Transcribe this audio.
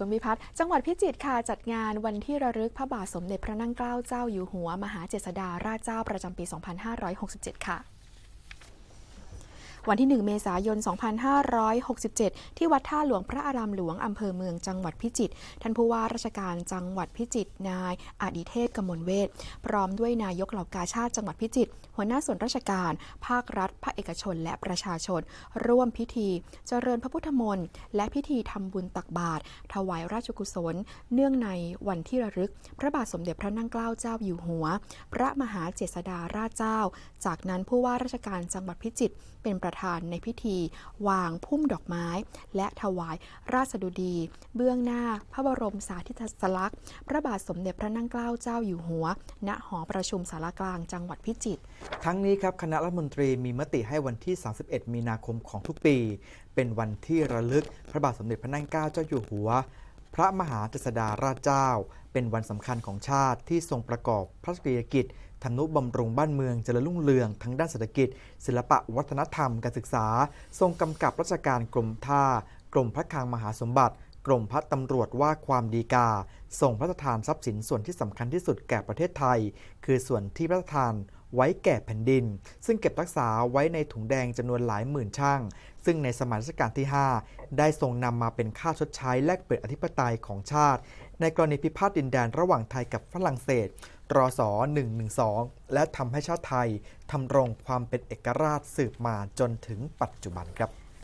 คุณพิพัฒน์จังหวัดพิจิตรค่ะจัดงานวันที่ระลึกพระบาทสมเด็จพระนั่งเกล้าเจ้าอยู่หัว มหาเจษฎาราชเจ้าประจำปี 2567 ค่ะ วันที่ 1 เมษายน 2567 ที่วัดท่าหลวงพระอารามหลวงอำเภอเมืองจังหวัดพิจิตร ท่านผู้ว่าราชการจังหวัดพิจิตร นายอดิเทพกมลเวทพร้อมด้วยนายกเหล่ากาชาติจังหวัดพิจิตร หัวหน้าส่วนราชการ ภาครัฐ ภาคเอกชน และประชาชน ร่วมพิธีเจริญพระพุทธมนต์ และพิธีทำบุญตักบาตร ถวายราชกุศล เนื่องในวันที่ระลึก พระบาทสมเด็จพระนั่งเกล้าเจ้าอยู่หัว พระมหาเจษฎาราชเจ้า จากนั้นผู้ว่าราชการจังหวัดพิจิตร เป็นประธานในพิธี วางพุ่มดอกไม้ และถวายราชดุดี เบื้องหน้าพระบรมสาธิสลักษณ์ พระบาทสมเด็จพระนั่งเกล้าเจ้าอยู่หัว ณหอประชุมสารกลางจังหวัดพิจิตรทั้งนี้ครับคณะรัฐมนตรีมีมติให้วันที่ 31 มีนาคมของทุกปี เป็นวันที่ระลึกพระบาทสมเด็จพระนั่งเกล้าเจ้าอยู่หัว ระมหาเจษฎาราชเจ้า เป็นวันสำคัญของชาติที่ทรงประกอบพระราชกิจกิจทำนุบำรุงบ้านเมืองเจริญรุ่งเรืองทั้งด้านเศรษฐกิจ ศิลปะวัฒนธรรมการศึกษา ทรงกำกับราชการกรมท่า กรมพระคลังมหาสมบัติ กรมพัฒตำรวจว่าความดีกา ส่งพระราชทานทรัพย์สินส่วนที่สำคัญที่สุดแก่ประเทศไทย คือส่วนที่พระราชทานไว้แก่แผ่นดิน ซึ่งเก็บรักษาไว้ในถุงแดงจำนวนหลายหมื่นช่าง ซึ่งในสมัยรัชกาลที่ 5 ได้ทรงนำมาเป็นค่าชดใช้แลกเปลี่ยนอธิปไตยของชาติ ในกรณีพิพาทดินแดนระหว่างไทยกับฝรั่งเศสรศ112 และทำให้ชาติไทยทำรงความเป็นเอกราชสืบมาจนถึงปัจจุบันครับ